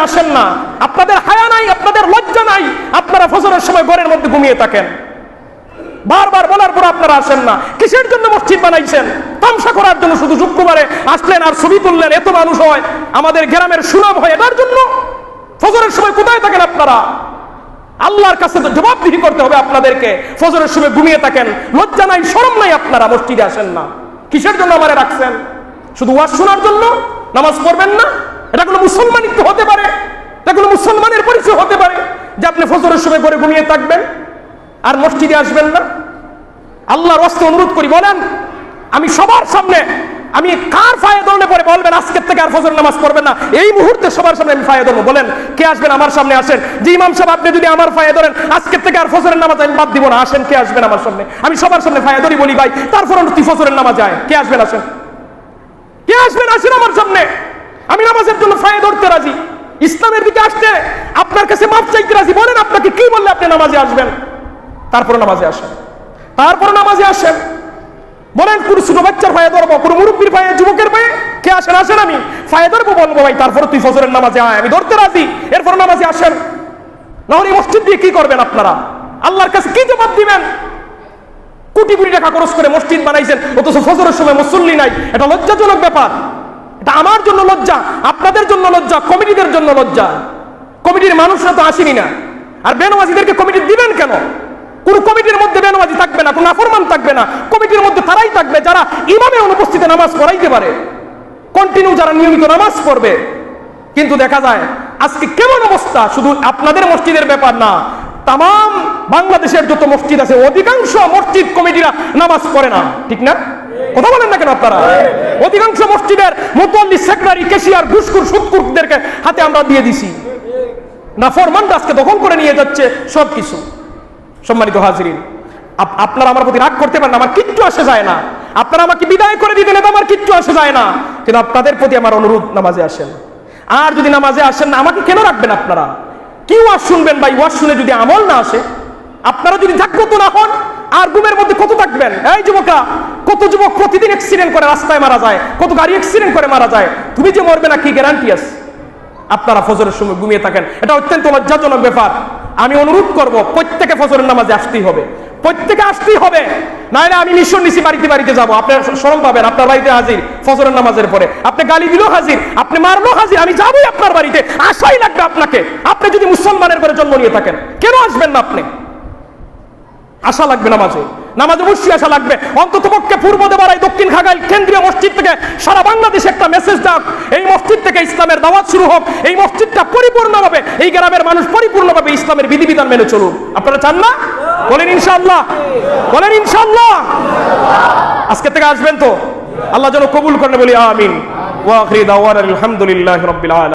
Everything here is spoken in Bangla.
আসেন না। আপনাদের হায়া নাই, আপনাদের লজ্জা নাই। আপনারা ফজরের সময় ঘরের মধ্যে ঘুমিয়ে থাকেন। বারবার বলার পর আপনারা আসেন না। কিসের জন্য মসজিদ বানাইছেন? তামসা করার জন্য শুধু শুক্রবারে আসলেন আর ছবি তুললেন, এত মানুষ হয়। আমাদের গ্রামের সুনাম হয় এটার জন্য। ফজরের সময় কোথায় থাকেন আপনারা? আল্লাহর কাছে তো জবাবদিহি করতে হবে আপনাদেরকে। ফজরের সময় ঘুমিয়ে থাকেন। লজ্জা নাই, শরম নাই আপনারা মসজিদে আসেন না। কিসের জন্য আমারে রাখছেন? শুধু ওয়াজ শোনার জন্য? নামাজ পড়বেন না? এটা কোনো মুসলমানিত্ব হতে পারে, এটা কোনো মুসলমানের পরিচয় হতে পারে যে আপনি ফজরের সময় করে ঘুমিয়ে থাকবেন আর মসজিদে আসবেন না। আল্লাহর হস্তে অনুরোধ করি, বলেন, আমি সবার সামনে, আমি কার ফায়ে দলনে পরে বলবেন, আজকের থেকে আর ফজর নামাজ পড়বেন না। এই মুহূর্তে সবার সামনে আমি ফায়ে ধরবো বলেন, কে আসবেন আমার সামনে আসেন? যে ইমাম সাহেব, আপনি যদি আমার ফায়ে ধরেন, আজকের থেকে আর ফজরের নামাজ আমি বাদ দিব না, আসেন, কে আসবেন আমার সামনে? আমি সবার সামনে ফায়ে ধরি, বলি, ভাই, তারপর তুই ফজরের নামাজ যায় কে আসবেন, আসেন? কে আসবেন, আসেন আমার সামনে? আমি নামাজের জন্য ফায়ে ধরতে রাজি। ইসলামের দিকে আসতে আপনার কাছে মাপ চাইতে রাজি। বলেন আপনাকে কি বললে আপনি নামাজে আসবেন? তারপরে নামাজে আসেন। তারপরে নামাজে আসেন। বলেন, কোন ছোট বাচ্চার ফায়ে ধরবো? কোন মুরব্বীর ফায়ে? যুবকের ফায়ে? কে আসেন? আসেন আমি। ফায়ে ধরবো বলব, ভাই, তারপরে তুই ফজরের নামাজে আয়। আমি ধরতে রাজি। এরপর নামাজে আসেন। নাহলে মসজিদ দিয়ে কি করবেন আপনারা? আল্লাহর কাছে কি জবাব দিবেন? কোটি কোটি টাকা খরচ করে মসজিদ বানাইছেন। অথচ ফজরের সময় মুসল্লি নাই। এটা লজ্জাজনক ব্যাপার। এটা আমার জন্য লজ্জা, আপনাদের জন্য লজ্জা, কমিটিদের জন্য লজ্জা। কমিটির মানুষরা তো আসেনি না। আর বেনওয়াজিদেরকে কমিটি দিবেন কেন? কোন কমিটির মধ্যে বেনওয়াজি থাকবে না, কোন আফরমান থাকবে না। কমিটির মধ্যে তারাই থাকবে, যারা ইমামে অনুপস্থিতে নামাজ পড়াইতে পারে। কন্টিনিউ যারা নিয়মিত নামাজ পড়বে। কিন্তু দেখা যায়, আজকে কেমন অবস্থা? শুধু আপনাদের মসজিদের ব্যাপার না তাম বাংলাদেশের যত মসজিদ আছে, অধিকাংশ মসজিদ কমিটিরা নামাজ পড়ে না। ঠিক না? কথা বলেন না কেন আপনারা? অধিকাংশ মসজিদের মুতল্লি সেক্রেটারি, কেশিয়ার ঘুসকুর সুৎকুরদেরকে হাতে আমরা দিয়ে দিছি। না ফরমান আজকে দখল করে নিয়ে যাচ্ছে সব কিছু সম্মানিত হাজিরিন, আপ- আপনারা আমার প্রতি রাগ করতে পারেন আমার কিচ্ছু আসে যায় না। আপনারা আমাকে বিদায় করে দিতেন এটা আমার কিচ্ছু আসে যায় না। কিন্তু আপনাদের প্রতি আমার অনুরোধ, নামাজে আসেন। আর যদি নামাজে আসেন না, আমাকে কেন রাখবেন আপনারা? কি ওয়াজ শুনবেন ভাই? ওয়াজ শুনে যদি আমল না আসে, আপনারা যদি জাগ্রত না হন আর ঘুমের মধ্যে কত থাকবেন? এই যুবকরা, কত যুবক প্রতিদিন অ্যাক্সিডেন্ট করে রাস্তায় মারা যায়, কত গাড়ি অ্যাক্সিডেন্ট করে মারা যায়, তুমি যে মরবে না কি গ্যারান্টি আছে? আপনারা ফজরের সময় ঘুমিয়ে থাকেন। এটা অত্যন্ত লজ্জাজনক ব্যাপার। আমি অনুরোধ করব, প্রত্যেকে ফজরের নামাজে আসতেই হবে। প্রত্যেকে আসতেই হবে। না না আমি মিশন নিছি বাড়িতে বাড়িতে যাব। আপনার স্মরণ পাবেন, আপনার বাড়িতে হাজির ফজরের নামাজের পরে। আপনি গালি দিলেও হাজির, আপনি মারলেও হাজির, আমি যাবোই আপনার বাড়িতে। আশাই লাগবে আপনাকে। আপনি যদি মুসলমানের ঘরে জন্ম নিয়ে থাকেন, কেন আসবেন না আপনি? আশা লাগবে নামাজে। নামাজে অবশ্যই আশা লাগবে। অন্তত পক্ষে পূর্ব দেবারাই দক্ষিণ খাগাইল কেন্দ্রীয় মসজিদ থেকে সারা বাংলাদেশে একটা মেসেজ দাও। এই মসজিদ থেকে ইসলামের দাওয়াত শুরু হোক। এই মসজিদটা পরিপূর্ণভাবে, এই গ্রামের মানুষ পরিপূর্ণভাবে ইসলামের বিধিবিধান মেনে চলুন আপনারা চান না? বলেন ইনশাআল্লাহ। বলেন ইনশাআল্লাহ। আজকে থেকে আসবেন তো? আল্লাহ যেন কবুল করেন বলি আমিন। ওয়া আখিরি দাওয়ানা আলহামদুলিল্লাহি রাব্বিল আলামিন।